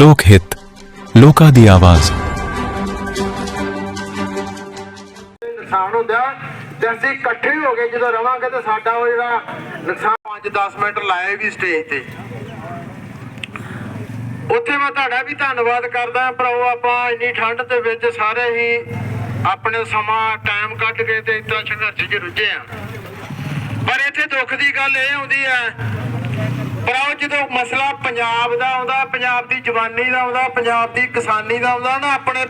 ਲੋਕ ਹਿੱਤ, ਲੋਕਾਂ ਦੀ ਆਵਾਜ਼। ਨੁਕਸਾਨ ਹੁੰਦਾ ਤੇ ਅਸੀਂ ਇਕੱਠੇ ਹੋ ਕੇ ਜਦੋਂ ਰਵਾਂਗੇ ਤੇ ਸਾਡਾ ਉਹ ਜਿਹੜਾ ਨੁਕਸਾਨ 5-10 ਮਿੰਟ ਲਾਏ ਵੀ ਸਟੇਜ ਤੇ। ਉੱਥੇ ਮੈਂ ਤੁਹਾਡਾ ਵੀ ਧੰਨਵਾਦ ਕਰਦਾ ਭਰਾਓ ਆਪਾਂ ਇੰਨੀ ਠੰਡ ਦੇ ਵਿੱਚ ਸਾਰੇ ਹੀ ਆਪਣੇ ਸਮਾਂ ਟਾਈਮ ਕੱਢ ਕੇ ਤੇ ਇਤਨਾ ਸੰਘਰਸ਼ 'ਚ ਰੁੱਝੇ ਆ ਪਰ ਇੱਥੇ ਦੁੱਖ ਦੀ ਗੱਲ ਇਹ ਆਉਂਦੀ ਹੈ ਭਰਾਓ ਜਦੋਂ ਮਸਲਾ ਪੰਜਾਬ ਦਾ ਆਉਂਦਾ, ਪੰਜਾਬ ਦੀ ਜਵਾਨੀ ਦਾ ਆਉਂਦਾ, ਪੰਜਾਬ ਦੀ ਕਿਸਾਨੀ ਦਾ ਆਉਂਦਾ, ਨਾ ਆਪਣੇ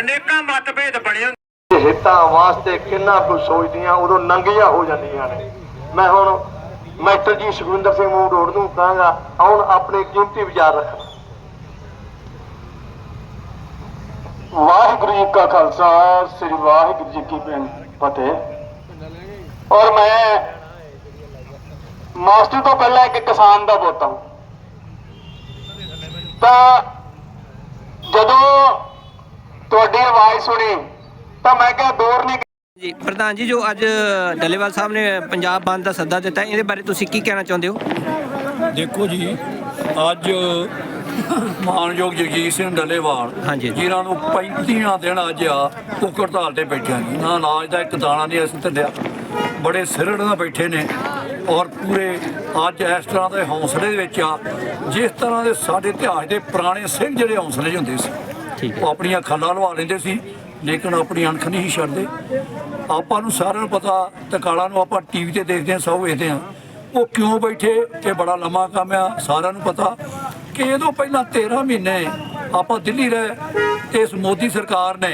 ਅਨੇਕਾਂ ਮਤਭੇਦ ਬਣੇ ਹੁੰਦੇ। ਹਿੱਤਾਂ ਵਾਸਤੇ ਕਿੰਨਾ ਕੁ ਸੋਚਦੀਆਂ, ਉਦੋਂ ਨੰਗੀਆਂ ਹੋ ਜਾਂਦੀਆਂ ਨੇ। ਮੈਂ ਹੁਣ ਮਾਸਟਰ ਜੀ ਸੁਖਵਿੰਦਰ ਸਿੰਘ ਮੂੰਹ ਰੋਡ ਨੂੰ ਕਹਾਂਗਾ, ਆਉਣ ਆਪਣੇ ਕੀਮਤੀ ਵਿਚਾਰ ਰੱਖਣ। ਵਾਹਿਗੁਰੂ ਜੀ ਕਾ ਖਾਲਸਾ, ਸ੍ਰੀ ਵਾਹਿਗੁਰੂ ਜੀ ਕੀ ਫਤਿਹ। ਔਰ ਮੈਂ ਮਾਸਟਰ ਤੋਂ ਪਹਿਲਾਂ ਇੱਕ ਕਿਸਾਨ ਦਾ ਪੁੱਤ ਹਾਂ ਤਾਂ ਜਦੋਂ ਤੁਹਾਡੀ ਆਵਾਜ਼ ਸੁਣੀ ਤਾਂ ਮੈਂ ਕਿਹਾ ਦੂਰ ਨਹੀਂ ਜੀ ਪ੍ਰਧਾਨ ਜੀ ਜੋ ਅੱਜ ਡੱਲੇਵਾਲ ਸਾਹਿਬ ਨੇ ਪੰਜਾਬ ਬੰਦ ਦਾ ਸੱਦਾ ਦਿੱਤਾ ਇਹਦੇ ਬਾਰੇ ਤੁਸੀਂ ਕੀ ਕਹਿਣਾ ਚਾਹੁੰਦੇ ਹੋ? ਦੇਖੋ ਜੀ ਅੱਜ ਮਾਨਯੋਗ ਜਗਜੀਤ ਸਿੰਘ ਡੱਲੇਵਾਲ ਹਾਂਜੀ। ਜਿਨ੍ਹਾਂ ਨੂੰ 35ਵਾਂ ਦਿਨ ਅੱਜ ਆ ਉਹ ਹੜਤਾਲ ਤੇ ਬੈਠੇ ਨੇ ਨਾ ਅਨਾਜ ਦਾ ਇੱਕ ਦਾਣਾ ਨਹੀਂ ਅਸੀਂ ਧੰਦਿਆ। ਬੜੇ ਸਿਰੜ ਨਾਲ ਬੈਠੇ ਨੇ। ਔਰ ਪੂਰੇ ਅੱਜ ਇਸ ਤਰ੍ਹਾਂ ਦੇ ਹੌਸਲੇ ਦੇ ਵਿੱਚ ਆ ਜਿਸ ਤਰ੍ਹਾਂ ਦੇ ਸਾਡੇ ਇਤਿਹਾਸ ਦੇ ਪੁਰਾਣੇ ਸਿੰਘ ਜਿਹੜੇ ਹੌਸਲੇ ਹੁੰਦੇ ਸੀ ਠੀਕ ਹੈ। ਉਹ ਆਪਣੀਆਂ ਖੱਲਾਂ ਲਵਾ ਲੈਂਦੇ ਸੀ ਲੇਕਿਨ ਆਪਣੀ ਅਣਖ ਨਹੀਂ ਸੀ ਛੱਡਦੇ। ਆਪਾਂ ਨੂੰ ਸਾਰਿਆਂ ਨੂੰ ਪਤਾ ਤਕਾਲਾ ਨੂੰ ਆਪਾਂ ਟੀਵੀ ਤੇ ਦੇਖਦੇ ਹਾਂ ਸਭ ਵੇਖਦੇ ਹਾਂ। ਉਹ ਕਿਉਂ ਬੈਠੇ? ਇਹ ਬੜਾ ਲੰਮਾ ਕੰਮ ਆ ਸਾਰਿਆਂ ਨੂੰ ਪਤਾ ਕਿ ਇਹਦੋਂ ਪਹਿਲਾਂ 13 ਮਹੀਨੇ ਆਪਾਂ ਦਿੱਲੀ ਰਹੇ ਤੇ ਇਸ ਮੋਦੀ ਸਰਕਾਰ ਨੇ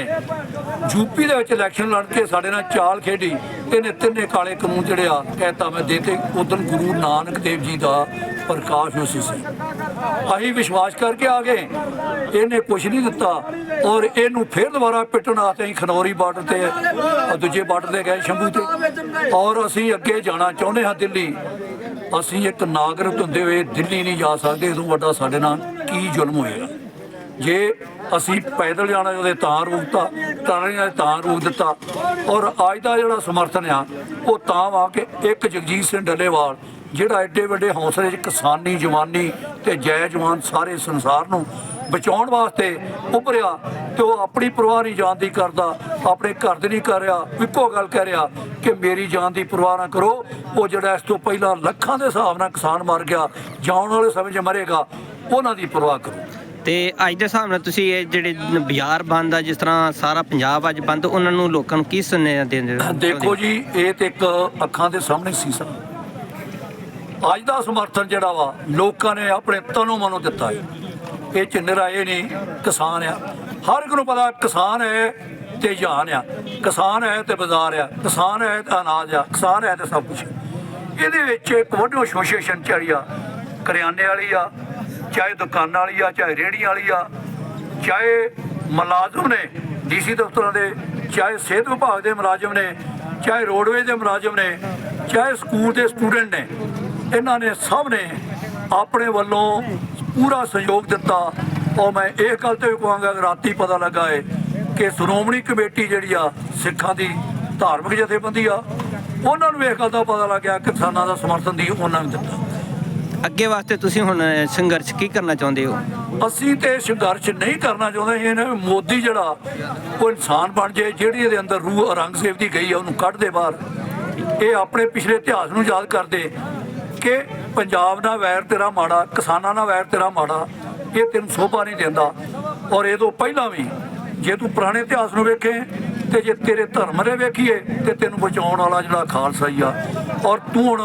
ਯੂਪੀ ਦੇ ਵਿੱਚ ਇਲੈਕਸ਼ਨ ਲੜ ਕੇ ਸਾਡੇ ਨਾਲ ਚਾਲ ਖੇਡੀ, ਇਹਨੇ ਤਿੰਨੇ ਕਾਲੇ ਕਾਨੂੰਨ ਜਿਹੜੇ ਆ ਕਹਿਤਾ ਮੈਂ ਦੇਤੇ ਉਦੋਂ ਗੁਰੂ ਨਾਨਕ ਦੇਵ ਜੀ ਦਾ ਪ੍ਰਕਾਸ਼ ਹੋਸੀ ਸੀ। ਅਸੀਂ ਵਿਸ਼ਵਾਸ ਕਰਕੇ ਆ ਗਏ, ਇਹਨੇ ਕੁਝ ਨਹੀਂ ਦਿੱਤਾ ਔਰ ਇਹਨੂੰ ਫਿਰ ਦੁਬਾਰਾ ਪਿੱਟਣ ਆਤੇ ਅਸੀਂ ਖਨੌਰੀ ਬਾਰਡਰ ਤੇ ਦੂਜੇ ਬਾਰਡਰ ਤੇ ਗਏ ਸ਼ੰਭੂ ਤੇ ਔਰ ਅਸੀਂ ਅੱਗੇ ਜਾਣਾ ਚਾਹੁੰਦੇ ਹਾਂ ਦਿੱਲੀ। ਅਸੀਂ ਇੱਕ ਨਾਗਰਿਕ ਹੁੰਦੇ ਹੋਏ ਦਿੱਲੀ ਨਹੀਂ ਜਾ ਸਕਦੇ ਇਦੋਂ ਵੱਡਾ ਸਾਡੇ ਨਾਲ ਕੀ ਜ਼ੁਲਮ ਹੋਏਗਾ? ਜੇ ਅਸੀਂ ਪੈਦਲ ਜਾਣਾ ਉਹਦੇ ਤਾਂ ਰੋਕਤਾ ਟਰਾਲੀਆਂ ਦੇ ਤਾਂ ਰੋਕ ਦਿੱਤਾ। ਔਰ ਅੱਜ ਦਾ ਜਿਹੜਾ ਸਮਰਥਨ ਆ, ਉਹ ਤਾਂ ਵਾ ਕਿ ਇੱਕ ਜਗਜੀਤ ਸਿੰਘ ਡੱਲੇਵਾਲ, ਜਿਹੜਾ ਐਡੇ ਵੱਡੇ ਹੌਸਲੇ 'ਚ ਕਿਸਾਨੀ, ਜਵਾਨੀ ਤੇ ਜੈ ਜਵਾਨ ਸਾਰੇ ਸੰਸਾਰ ਨੂੰ ਬਚਾਉਣ ਵਾਸਤੇ ਉਭਰਿਆ ਤੇ ਉਹ ਆਪਣੀ ਪਰਵਾਹ ਨਹੀਂ ਜਾਣ ਦੀ ਕਰਦਾ, ਆਪਣੇ ਘਰ ਦੇ ਨਹੀਂ ਕਰ ਰਿਹਾ, ਇੱਕੋ ਗੱਲ ਕਹਿ ਰਿਹਾ ਕਿ ਮੇਰੀ ਜਾਨ ਦੀ ਪਰਵਾਹ ਨਾ ਕਰੋ। ਉਹ ਜਿਹੜਾ ਇਸ ਤੋਂ ਪਹਿਲਾਂ ਲੱਖਾਂ ਦੇ ਹਿਸਾਬ ਨਾਲ ਕਿਸਾਨ ਮਰ ਗਿਆ, ਜਾਣ ਵਾਲੇ ਸਮੇਂ 'ਚ ਮਰੇਗਾ, ਉਹਨਾਂ ਦੀ ਪਰਵਾਹ ਕਰੋ। ਤੇ ਅੱਜ ਦੇ ਹਿਸਾਬ ਨਾਲ ਤੁਸੀਂ ਇਹ ਜਿਹੜੇ ਬਾਜ਼ਾਰ ਬੰਦ ਆ, ਜਿਸ ਤਰ੍ਹਾਂ ਸਾਰਾ ਪੰਜਾਬ ਅੱਜ ਬੰਦ, ਉਹਨਾਂ ਨੂੰ ਲੋਕਾਂ ਨੂੰ ਕੀ ਸੁਨੇਹਾ ਦੇਂਦੇ ਹੋ? ਦੇਖੋ ਜੀ, ਇਹ ਤੇ ਇੱਕ ਅੱਖਾਂ ਦੇ ਸਾਹਮਣੇ ਸੀਸਾ ਅੱਜ ਦਾ ਸਮਰਥਨ ਜਿਹੜਾ ਵਾ, ਲੋਕਾਂ ਨੇ ਆਪਣੇ ਤਨੋਂ ਮਨੋਂ ਦਿੱਤਾ ਹੈ। ਇਹ ਚ ਨਿਰਾਏ ਨਹੀਂ, ਕਿਸਾਨ ਆ। ਹਰ ਇੱਕ ਨੂੰ ਪਤਾ, ਕਿਸਾਨ ਹੈ ਤੇ ਜਾਨ ਆ। ਕਿਸਾਨ ਹੈ ਤੇ ਬਾਜ਼ਾਰ ਆ। ਕਿਸਾਨ ਹੈ ਤੇ ਅਨਾਜ ਆ। ਕਿਸਾਨ ਹੈ ਤੇ ਸਭ ਕੁਝ ਇਹਦੇ ਵਿੱਚ ਇੱਕ ਵੱਡੀ ਐਸੋਸੀਏਸ਼ਨ ਚੱਲੀ ਆ ਕਰਿਆਨੇ ਵਾਲੀ ਆ ਚਾਹੇ ਦੁਕਾਨਾਂ ਵਾਲੀ ਆ, ਚਾਹੇ ਰੇਹੜੀ ਵਾਲੀ ਆ, ਚਾਹੇ ਮੁਲਾਜ਼ਮ ਨੇ, ਡੀਸੀ ਦਫ਼ਤਰਾਂ ਦੇ, ਚਾਹੇ ਸਿਹਤ ਵਿਭਾਗ ਦੇ ਮੁਲਾਜ਼ਮ ਨੇ, ਚਾਹੇ ਰੋਡਵੇਜ਼ ਦੇ ਮੁਲਾਜ਼ਮ ਨੇ, ਚਾਹੇ ਸਕੂਲ ਦੇ ਸਟੂਡੈਂਟ ਨੇ, ਇਹਨਾਂ ਨੇ ਸਭ ਨੇ ਆਪਣੇ ਵੱਲੋਂ ਪੂਰਾ ਸਹਿਯੋਗ ਦਿੱਤਾ। ਔਰ ਮੈਂ ਇਹ ਗੱਲ ਤੇ ਵੀ ਕਹਾਂਗਾ ਕਿ ਰਾਤੀ ਪਤਾ ਲੱਗਾ ਏ ਕਿ ਸ਼੍ਰੋਮਣੀ ਕਮੇਟੀ ਜਿਹੜੀ ਆ, ਸਿੱਖਾਂ ਦੀ ਧਾਰਮਿਕ ਜਥੇਬੰਦੀ ਆ, ਉਹਨਾਂ ਨੂੰ ਇਹ ਗੱਲ ਦਾ ਪਤਾ ਲੱਗਿਆ, ਕਿਸਾਨਾਂ ਦਾ ਸਮਰਥਨ ਦੀ ਉਹਨਾਂ ਨੂੰ ਦਿੱਤਾ। ਅੱਗੇ ਵਾਸਤੇ ਤੁਸੀਂ ਹੁਣ ਸੰਘਰਸ਼ ਕੀ ਕਰਨਾ ਚਾਹੁੰਦੇ ਹੋ? ਅਸੀਂ ਤੇ ਸੰਘਰਸ਼ ਨਹੀਂ ਕਰਨਾ ਚਾਹੁੰਦੇ, ਇਹ ਵੀ ਮੋਦੀ ਜਿਹੜਾ ਉਹ ਇਨਸਾਨ ਬਣ ਜਾਏ ਜਿਹੜੀ ਇਹਦੇ ਅੰਦਰ ਰੂਹ ਔਰੰਗਜ਼ੇਬ ਦੀ ਗਈ ਆ, ਉਹਨੂੰ ਕੱਢ ਦੇ ਬਾਹਰ। ਇਹ ਆਪਣੇ ਪਿਛਲੇ ਇਤਿਹਾਸ ਨੂੰ ਯਾਦ ਕਰਦੇ ਕਿ ਪੰਜਾਬ ਨਾਲ ਵੈਰ ਤੇਰਾ ਮਾੜਾ, ਕਿਸਾਨਾਂ ਨਾਲ ਵੈਰ ਤੇਰਾ ਮਾੜਾ, ਇਹ ਤੈਨੂੰ ਸੋਭਾ ਨਹੀਂ ਦਿੰਦਾ। ਔਰ ਇਹ ਤੋਂ ਪਹਿਲਾਂ ਵੀ ਜੇ ਤੂੰ ਪੁਰਾਣੇ ਇਤਿਹਾਸ ਨੂੰ ਵੇਖੇ ਤੇ ਜੇ ਤੇਰੇ ਧਰਮ ਦੇ ਵੇਖੀਏ ਤੇ ਤੈਨੂੰ ਬਚਾਉਣ ਵਾਲਾ ਜਿਹੜਾ ਖਾਲਸਾ ਹੀ ਆ। ਔਰ ਤੂੰ ਹੁਣ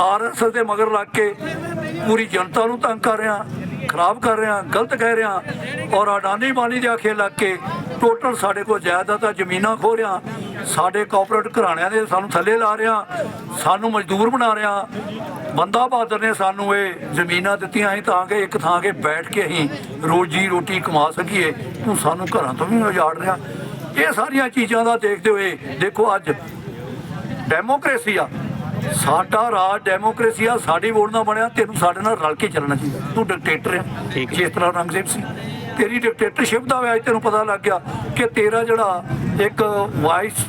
ਆਰਐਸਐਸ ਦੇ ਮਗਰ ਲੱਗ ਕੇ ਪੂਰੀ ਜਨਤਾ ਨੂੰ ਤੰਗ ਕਰ ਰਿਹਾ, ਖਰਾਬ ਕਰ ਰਿਹਾ, ਗਲਤ ਕਹਿ ਰਿਹਾ। ਔਰ ਅਡਾਨੀ ਬਾਨੀ ਦੇ ਆਖੇ ਲੱਗ ਕੇ ਟੋਟਲ ਸਾਡੇ ਕੋਲ ਜਾਇਦਾਦਾਂ ਜ਼ਮੀਨਾਂ ਖੋ ਰਿਹਾ। ਸਾਡੇ ਕਾਰਪੋਰੇਟ ਘਰਾਣਿਆਂ ਦੇ ਸਾਨੂੰ ਥੱਲੇ ਲਾ ਰਿਹਾ, ਸਾਨੂੰ ਮਜ਼ਦੂਰ ਬਣਾ ਰਿਹਾ। ਬੰਦਾ ਬਹਾਦਰ ਨੇ ਸਾਨੂੰ ਇਹ ਜ਼ਮੀਨਾਂ ਦਿੱਤੀਆਂ ਸੀ ਤਾਂ ਕਿ ਇੱਕ ਥਾਂ 'ਤੇ ਬੈਠ ਕੇ ਅਸੀਂ ਰੋਜੀ ਰੋਟੀ ਕਮਾ ਸਕੀਏ। ਤੂੰ ਸਾਨੂੰ ਘਰਾਂ ਤੋਂ ਵੀ ਉਜਾੜ ਰਿਹਾ। ਇਹ ਸਾਰੀਆਂ ਚੀਜ਼ਾਂ ਦਾ ਦੇਖਦੇ ਹੋਏ ਦੇਖੋ ਅੱਜ ਡੈਮੋਕ੍ਰੇਸੀ ਆ। ਸਾਡਾ ਰਾਜ ਡੈਮੋਕ੍ਰੇਸੀ ਆ ਸਾਡੀ ਵੋਟ ਨਾਲ ਬਣਿਆ ਤੈਨੂੰ ਸਾਡੇ ਨਾਲ ਰਲ ਕੇ ਚੱਲਣਾ ਚਾਹੀਦਾ। ਤੂੰ ਡਿਕਟੇਟਰ ਹੈ। ਜਿਸ ਤਰ੍ਹਾਂ ਔਰੰਗਜ਼ੇਬ ਸੀ ਤੇਰੀ ਡਿਕਟੇਟਰਸ਼ਿਪ ਦਾ ਵਿਆਜ ਤੈਨੂੰ ਪਤਾ ਲੱਗ ਗਿਆ ਕਿ ਤੇਰਾ ਜਿਹੜਾ ਇੱਕ ਵਾਈਸ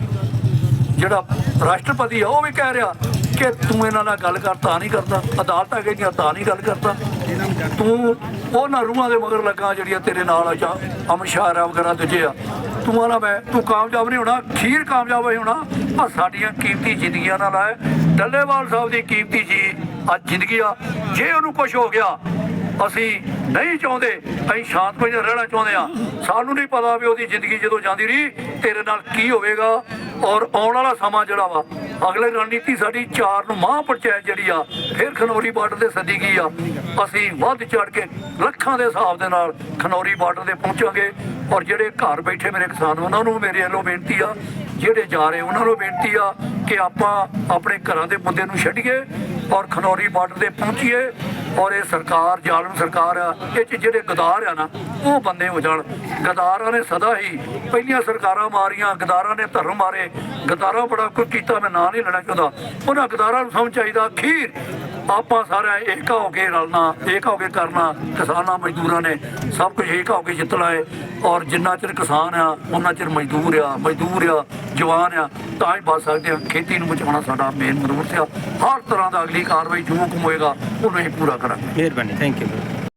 ਜਿਹੜਾ ਰਾਸ਼ਟਰਪਤੀ ਆ ਉਹ ਵੀ ਕਹਿ ਰਿਹਾ ਕਿ ਤੂੰ ਇਹਨਾਂ ਨਾਲ ਗੱਲ ਕਰ ਤਾਂ ਨਹੀਂ ਕਰਦਾ। ਅਦਾਲਤਾਂ ਕਹਿੰਦੀਆਂ ਤਾਂ ਨਹੀਂ ਗੱਲ ਕਰਦਾ। ਤੂੰ ਉਹਨਾਂ ਰੂਹਾਂ ਦੇ ਮਗਰ ਲੱਗਾ ਜਿਹੜੀਆਂ ਤੇਰੇ ਨਾਲ ਆ ਜਾਂ ਅਮਿਤ ਸ਼ਾਹ ਵਗੈਰਾ ਦੂਜੇ ਆ। ਤੂੰ ਆਣਾ ਮੈਂ ਤੂੰ ਕਾਮਯਾਬ ਨਹੀਂ ਹੋਣਾ ਖੀਰ ਕਾਮਯਾਬ ਹੋਣਾ ਆ ਸਾਡੀਆਂ ਕੀਮਤੀ ਜ਼ਿੰਦਗੀਆਂ ਨਾਲ ਹੈ ਡੱਲੇਵਾਲ ਸਾਹਿਬ ਦੀ ਕੀਮਤੀ ਜੀ ਅੱਜ ਜ਼ਿੰਦਗੀ ਆ। ਜੇ ਉਹਨੂੰ ਕੁਝ ਹੋ ਗਿਆ, ਅਸੀਂ ਨਹੀਂ ਚਾਹੁੰਦੇ, ਅਸੀਂ ਸ਼ਾਂਤਮਈ ਰਹਿਣਾ ਚਾਹੁੰਦੇ ਆ। ਸਾਨੂੰ ਨਹੀਂ ਪਤਾ ਵੀ ਉਹਦੀ ਜ਼ਿੰਦਗੀ ਜਦੋਂ ਜਾਂਦੀ ਰਹੀ, ਤੇਰੇ ਨਾਲ ਕੀ ਹੋਵੇਗਾ। ਔਰ ਆਉਣ ਵਾਲਾ ਸਮਾਂ ਜਿਹੜਾ ਵਾ, ਅਗਲੇ ਰਣਨੀਤੀ ਸਾਡੀ ਚਾਰ ਨੂੰ ਮਾਹ ਪੰਚਾਇਤ ਜਿਹੜੀ ਆ, ਫਿਰ ਖਨੌਰੀ ਬਾਰਡਰ ਦੇ ਸੱਦੀ ਗਈ ਆ। ਅਸੀਂ ਵੱਧ ਚੜ ਕੇ ਲੱਖਾਂ ਦੇ ਹਿਸਾਬ ਦੇ ਨਾਲ ਖਨੌਰੀ ਬਾਰਡਰ ਤੇ ਪਹੁੰਚਾਂਗੇ। ਔਰ ਜਿਹੜੇ ਘਰ ਬੈਠੇ ਮੇਰੇ ਕਿਸਾਨ, ਉਹਨਾਂ ਨੂੰ ਮੇਰੇ ਵੱਲੋਂ ਬੇਨਤੀ ਆ ਜਿਹੜੇ ਜਾ ਰਹੇ, ਉਹਨਾਂ ਨੂੰ ਬੇਨਤੀ ਆ ਕਿ ਆਪਾਂ ਆਪਣੇ ਘਰਾਂ ਦੇ ਮੁੱਦੇ ਨੂੰ ਛੱਡੀਏ ਔਰ ਖਨੌਰੀ ਬਾਰਡਰ ਤੇ ਪਹੁੰਚੀਏ ਔਰ ਇਹ ਸਰਕਾਰ, ਜ਼ਾਲਮ ਸਰਕਾਰ ਆ, ਇਹ 'ਚ ਜਿਹੜੇ ਗਦਾਰ ਆ ਨਾ, ਉਹ ਬੰਦੇ ਹੋ ਜਾਣ। ਗਦਾਰਾਂ ਨੇ ਸਦਾ ਹੀ ਪਹਿਲੀਆਂ ਸਰਕਾਰਾਂ ਮਾਰੀਆਂ, ਗਦਾਰਾਂ ਨੇ ਧਰਮ ਮਾਰੇ। ਗਦਾਰਾਂ ਬੜਾ ਕੁਝ ਕੀਤਾ, ਮੈਂ ਨਾਂ ਨਹੀਂ ਲੈਣਾ ਚਾਹੁੰਦਾ। ਉਹਨਾਂ ਗਦਾਰਾਂ ਨੂੰ ਸਮਝ ਚਾਹੀਦਾ, ਅਖੀਰ ਆਪਾਂ ਸਾਰਾ ਏਕਾ ਹੋ ਕੇ ਰਲਣਾ, ਏਕਾ ਹੋ ਕੇ ਕਰਨਾ, ਕਿਸਾਨਾਂ, ਮਜ਼ਦੂਰਾਂ ਨੇ ਸਭ ਕੁਝ ਏਕਾ ਹੋ ਕੇ ਜਿੱਤਣਾ ਹੈ ਔਰ ਜਿੰਨਾ ਚਿਰ ਕਿਸਾਨ ਆ, ਉਹਨਾਂ ਚਿਰ ਮਜ਼ਦੂਰ ਆ ਮਜ਼ਦੂਰ ਆ, ਜਵਾਨ ਆ, ਤਾਂ ਹੀ ਬਚ ਸਕਦੇ ਆ। ਖੇਤੀ ਨੂੰ ਬਚਾਉਣਾ ਸਾਡਾ ਮੇਨ ਮਨੋਰਥ ਆ। ਹਰ ਤਰ੍ਹਾਂ ਦਾ ਅਗਲੀ ਕਾਰਵਾਈ ਜੋ ਹੁਕਮ ਹੋਏਗਾ ਉਹਨੂੰ ਅਸੀਂ ਪੂਰਾ ਕਰਾਂਗੇ। ਮਿਹਰਬਾਨੀ ਥੈਂਕ ਯੂ